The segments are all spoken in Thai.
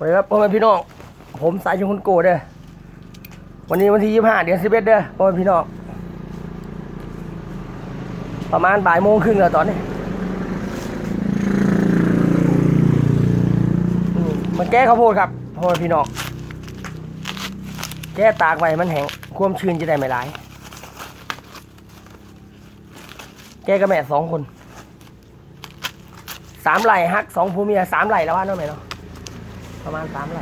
สวัสดีครับพ่อแม่พี่น้อง ผมสายชนคนโกเด้อวันนี้วันที่ยี่ห้าเดือนสิบเอ็ดเด้อพ่อแม่พี่น้อง ประมาณบ่ายโมงครึ่งแล้วตอนนี้ มันแก้ข้าวโพดครับพ่อแม่พี่น้อง แก้ตากไว้มันแห้งความชื้นจะได้ไม่หลาย แก้กับแม่สองคน สามไหลฮักสองผัวเมียสามไหลแล้วว่าเนาะแม่เนาะ ประมาณสามไหล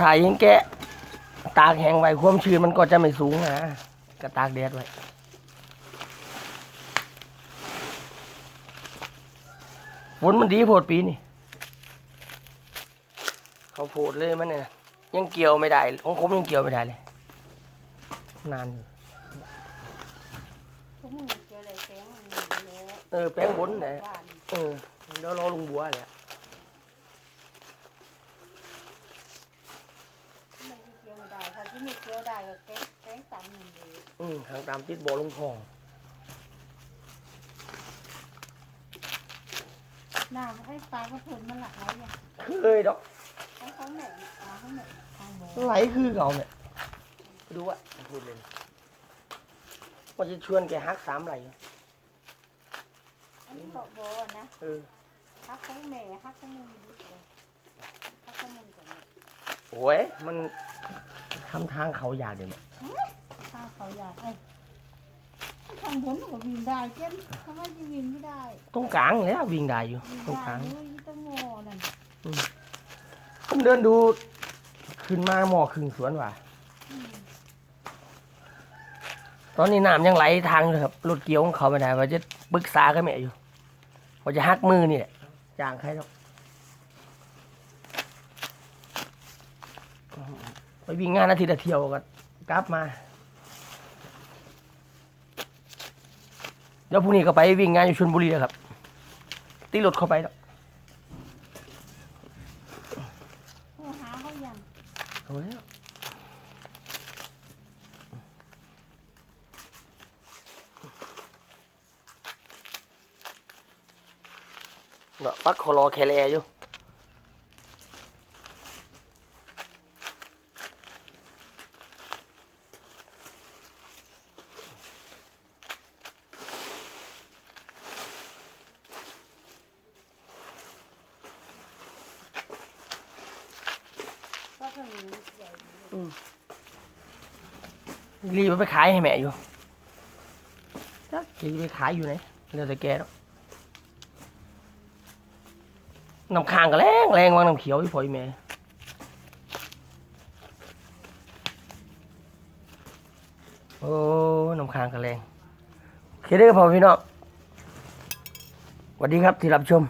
ขายยิงแกะ ตากแห้งไว้ความชื้นมันก็จะไม่สูงนะ ก็ตากแดดไว้ ฝนมันดีโพดปีนี่เขาโพดเลยมันเนี่ยยังเกี่ยวไม่ได้ของผมยังเกี่ยวไม่ได้เลย นานอยู่ทุกมือเจออะไรแสงมันเยอะเออแป้งบนเนี่ยบ้านเออเดี๋ยวรอลุงบัวแหละไม่ได้เกี่ยวไม่ได้ถ้าที่ไม่เกี่ยวได้ก็แสงแสงต่ำหนึ่งเลยอืมทางตามติดบ่อลุงทอง น้ำไอ้ปลาก็เพิ่นมันหลากหลายอย่างเคยดอกไอ้เขาแหม่ปลาเขาแหม่ทางหมูไหลคือเก่าเนี่ยดูว่าพูดเลยว่าจะชวนแกฮักสามไหลอันนี้เกาะโบนะเออฮักของแม่ฮักของมึงดูเลยฮักของมึงก่อนเนี่ยโอ้ยมันทำทางเขาอยากเดี๋ยวนี้ข้าวเขาอยากไอ้ทางบนมันก็วิ่งได้เจ้นทำไมจะวิ่งไม่ได้ตรงกลางเนี่ยวิ่งได้อยู่วิ่งตรงกได้ลางเลยต้องโง่นั่นผมเดินดู ขึ้นมาหมอครึ่งสวนว่ะอืมตอนนี้น้ำยังไหลทางเลยครับรถเกี่ยวของเขาไม่ได้ว่าจะปรึกษากันแม่อยู่ว่าจะหักมือนี่แหละจ้างใครหรอกไปวิ่งงานอาทิตย์ละเที่ยวก็กลับมา เดี๋ยวพรุ่งนี้ก็ไปวิ่งงานอยู่ชลบุรีแล้วครับ ตีรถเข้าไปแล้วโทรหาเขาอย่างเอาแล้วเนาะปักคอรอแคลอยู่ ก็เคยมีใหญ่ รีบไปขายให้แม่อยู่จักรีบไปขายอยู่ไหนเดี๋ยวแต่แกแล้วน้ำค้างก็แรงแรงวางน้ำเขียวอีพอยแม่โอ้น้ำค้างก็แรงโอเคเด้อพ่อพี่น้องสวัสดีครับที่รับชม